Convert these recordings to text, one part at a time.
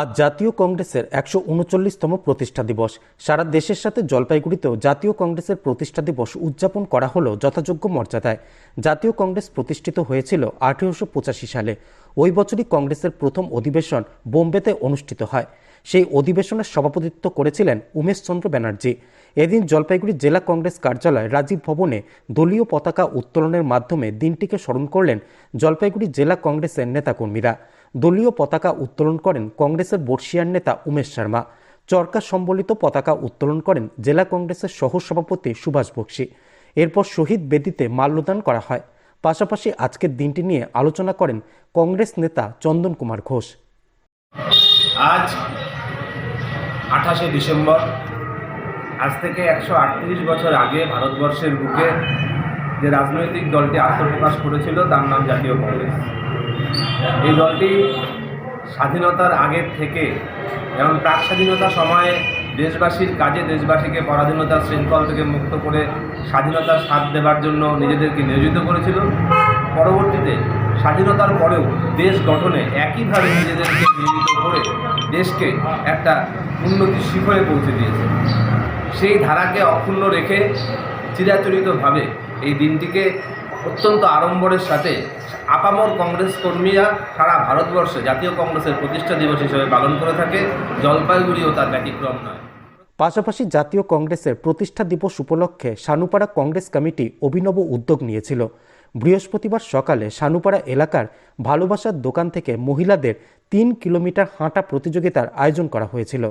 আজ জাতীয় কংগ্রেসের একশো উনচল্লিশতম প্রতিষ্ঠা দিবস। সারা দেশের সাথে জলপাইগুড়িতেও জাতীয় কংগ্রেসের প্রতিষ্ঠা দিবস উদযাপন করা হলো যথাযোগ্য মর্যাদায়। জাতীয় কংগ্রেস প্রতিষ্ঠিত হয়েছিল আঠেরোশো পঁচাশি সালে। ওই বছরই কংগ্রেসের প্রথম অধিবেশন বোম্বেতে অনুষ্ঠিত হয়। সেই অধিবেশনের সভাপতিত্ব করেছিলেন উমেশচন্দ্র ব্যানার্জি। এদিন জলপাইগুড়ি জেলা কংগ্রেস কার্যালয় রাজীব ভবনে দলীয় পতাকা উত্তোলনের মাধ্যমে দিনটিকে স্মরণ করলেন জলপাইগুড়ি জেলা কংগ্রেসের নেতাকর্মীরা। দলীয় পতাকা উত্তোলন করেন কংগ্রেসের বর্ষিয়ার নেতা উমেশ শর্মা। চরকা সম্বলিত পতাকা উত্তোলন করেন জেলা কংগ্রেসের সহ সভাপতি সুভাষ বক্সি। এরপর শহীদ বেদিতে মাল্যদান করা হয়। পাশাপাশি আজকের দিনটি নিয়ে আলোচনা করেন কংগ্রেস নেতা চন্দন কুমার ঘোষ। আজ আঠাশে ডিসেম্বর। আজ থেকে একশো আটত্রিশ বছর আগে ভারতবর্ষের বুকে যে রাজনৈতিক দলটি আত্মপ্রকাশ করেছিল, তার নাম জাতীয় কংগ্রেস। এই দলটি স্বাধীনতার আগের থেকে যেমন প্রাক স্বাধীনতা সময়ে দেশবাসীর কাজে দেশবাসীকে পরাধীনতার শৃঙ্খল থেকে মুক্ত করে স্বাধীনতার স্বাদ দেবার জন্য নিজেদেরকে নিয়োজিত করেছিল। পরবর্তীতে স্বাধীনতার পরেও দেশ গঠনে একইভাবে নিজেদেরকে নিয়োজিত করে দেশকে একটা উন্নতির শিখরে পৌঁছে দিয়েছে। সেই ধারাকে অক্ষুণ্ণ রেখে চিরাচরিতভাবে এই দিনটিকে অত্যন্ত আড়ম্বরের সাথে আপামর কংগ্রেস কর্মীরা সারা ভারতবর্ষে জাতীয় কংগ্রেসের প্রতিষ্ঠা দিবস হিসেবে পালন করে থাকে। জলপাইগুড়িও তার ব্যতিক্রম নয়। পাশাপাশি জাতীয় কংগ্রেসের প্রতিষ্ঠা দিবস উপলক্ষে সানুপাড়া কংগ্রেস কমিটি অভিনব উদ্যোগ নিয়েছিল। বৃহস্পতিবার সকালে সানুপাড়া এলাকার ভালোবাসার দোকান থেকে মহিলাদের তিন কিলোমিটার হাঁটা প্রতিযোগিতার আয়োজন করা হয়েছিল।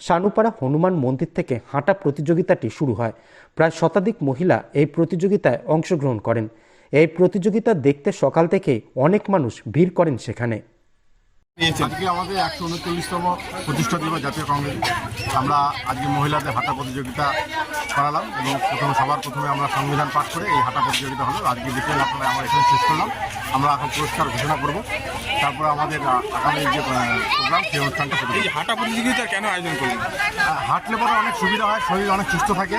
সানুপাড়া হনুমান মন্দির থেকে হাঁটা প্রতিযোগিতাটি শুরু হয়। প্রায় শতাধিক মহিলা এই প্রতিযোগিতায় অংশগ্রহণ করেন। এই প্রতিযোগিতা দেখতে সকাল থেকে অনেক মানুষ ভিড় করেন সেখানে। আজকে আমাদের একশো উনচল্লিশতম প্রতিষ্ঠা দিবস জাতীয় কংগ্রেস আমরা আজকে মহিলাদের হাঁটা প্রতিযোগিতা করালাম এবং প্রথমে সবার প্রথমে আমরা সংবিধান পাঠ করে এই হাঁটা প্রতিযোগিতা হলো। আজকে বিকেল আপনারা আমরা এখানে শেষ করলাম। আমরা এখন পুরস্কার ঘোষণা করব। তারপর আমাদের আগামী যে প্রোগ্রাম সেই অনুষ্ঠানটা এই হাঁটা প্রতিযোগিতা কেন আয়োজন আহ, হাঁটলে পরে অনেক সুবিধা হয় শরীর অনেক সুস্থ থাকে।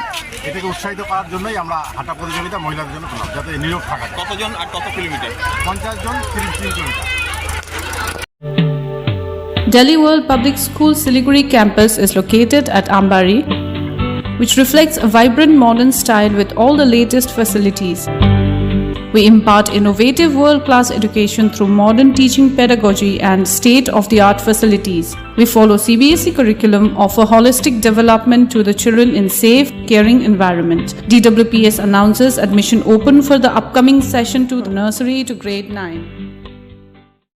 এটাকে উৎসাহিত করার জন্যই আমরা হাঁটা প্রতিযোগিতা মহিলাদের জন্য করলাম যাতে নিরোগ থাকা কতজন আর কত কিলোমিটার? পঞ্চাশ জন তিরিশ kilometre Delhi World Public School Siliguri campus is located at Ambari, which reflects a vibrant modern style with all the latest facilities. We impart innovative world class education through modern teaching pedagogy and state of the art facilities. We follow CBSE curriculum, offer holistic development to the children in safe, caring environment. DWPS announces admission open for the upcoming session to the nursery to grade 9.